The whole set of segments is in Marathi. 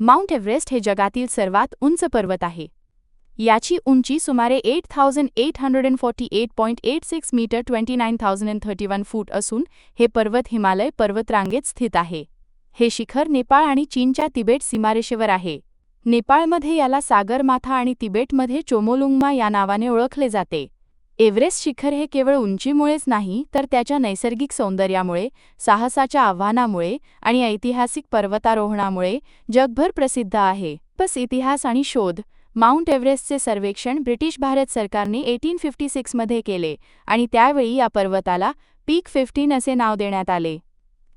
माउंट एव्हरेस्ट हे जगातील सर्वात उंच पर्वत आहे. याची उंची सुमारे eight thousand eight hundred and forty eight point eight six meter twenty nine thousand and thirty one foot असून हे पर्वत हिमालय पर्वतरांगेत स्थित आहे. हे शिखर नेपाळ आणि चीनच्या तिबेट सीमारेषेवर आहे. नेपाळमध्ये याला सागरमाथा आणि तिबेटमध्ये चोमोलुंगमा या नावाने ओळखले जाते. एव्हरेस्ट शिखर हे केवळ उंचीमुळेच नाही तर त्याच्या नैसर्गिक सौंदर्यामुळे साहसाच्या आव्हानामुळे आणि ऐतिहासिक पर्वतारोहणामुळे जगभर प्रसिद्ध आहे. बस इतिहास आणि शोध. माउंट एव्हरेस्टचे सर्वेक्षण ब्रिटिश भारत सरकारने एटीन फिफ्टी सिक्समध्ये केले आणि त्यावेळी या पर्वताला पीक फिफ्टीन असे नाव देण्यात आले.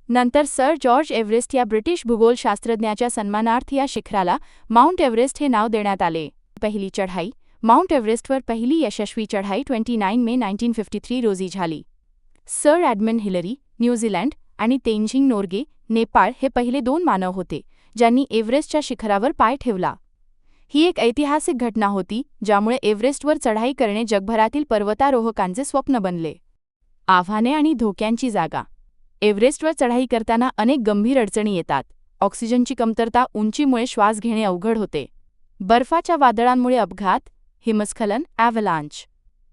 नंतर सर जॉर्ज एव्हरेस्ट या ब्रिटिश भूगोलशास्त्रज्ञाच्या सन्मानार्थ या शिखराला माउंट एव्हरेस्ट हे नाव देण्यात आले. पहिली चढाई माउंट एव्हरेस्टवर पहिली यशस्वी चढाई twenty nine May nineteen fifty three रोजी झाली. सर ॲडमिन हिलरी न्यूझीलंड आणि तेंझिंग नोर्गे नेपाळ हे पहिले दोन मानव होते ज्यांनी एव्हरेस्टच्या शिखरावर पाय ठेवला. ही एक ऐतिहासिक घटना होती ज्यामुळे एव्हरेस्टवर चढाई करणे जगभरातील पर्वतारोहकांचे स्वप्न बनले. आव्हाने आणि धोक्यांची जागा. एव्हरेस्टवर चढाई करताना अनेक गंभीर अडचणी येतात. ऑक्सिजनची कमतरता उंचीमुळे श्वास घेणे अवघड होते. बर्फाच्या वादळांमुळे अपघात हिमस्खलन ॲव्हलांच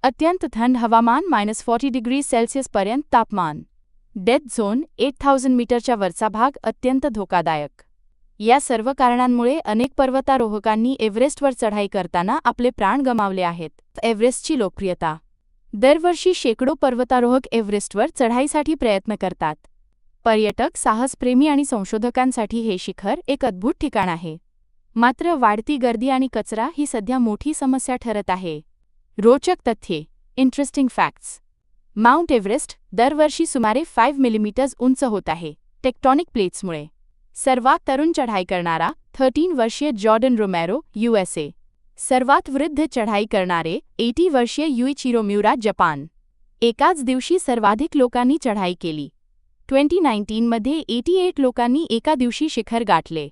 अत्यंत थंड हवामान मायनस फॉर्टी डिग्री सेल्सिअसपर्यंत तापमान. डेथ झोन एट थाउजंड मीटरच्या वरचा भाग अत्यंत धोकादायक. या सर्व कारणांमुळे अनेक पर्वतारोहकांनी एव्हरेस्टवर चढाई करताना आपले प्राण गमावले आहेत. एव्हरेस्टची लोकप्रियता. दरवर्षी शेकडो पर्वतारोहक एव्हरेस्टवर चढाईसाठी प्रयत्न करतात. पर्यटक साहसप्रेमी आणि संशोधकांसाठी हे शिखर एक अद्भुत ठिकाण आहे. मात्र वाढती गर्दी आणि कचरा ही सध्या मोठी समस्या ठरत आहे. रोचक तथ्ये. इंटरेस्टिंग फॅक्ट्स माउंट एव्हरेस्ट दरवर्षी सुमारे फाईव्ह मिलीमीटर्स उंच होत आहे. टेक्टॉनिक प्लेट्समुळे सर्वात तरुण चढाई करणारा थर्टीन वर्षीय जॉर्डन रोमॅरो यूएसए सर्वात वृद्ध चढाई करणारे एटी वर्षीय युईचिरोम्युरा जपान. एकाच दिवशी सर्वाधिक लोकांनी चढाई केली. ट्वेंटी नाईन्टीनमध्ये एटी एट लोकांनी एका दिवशी शिखर गाठले.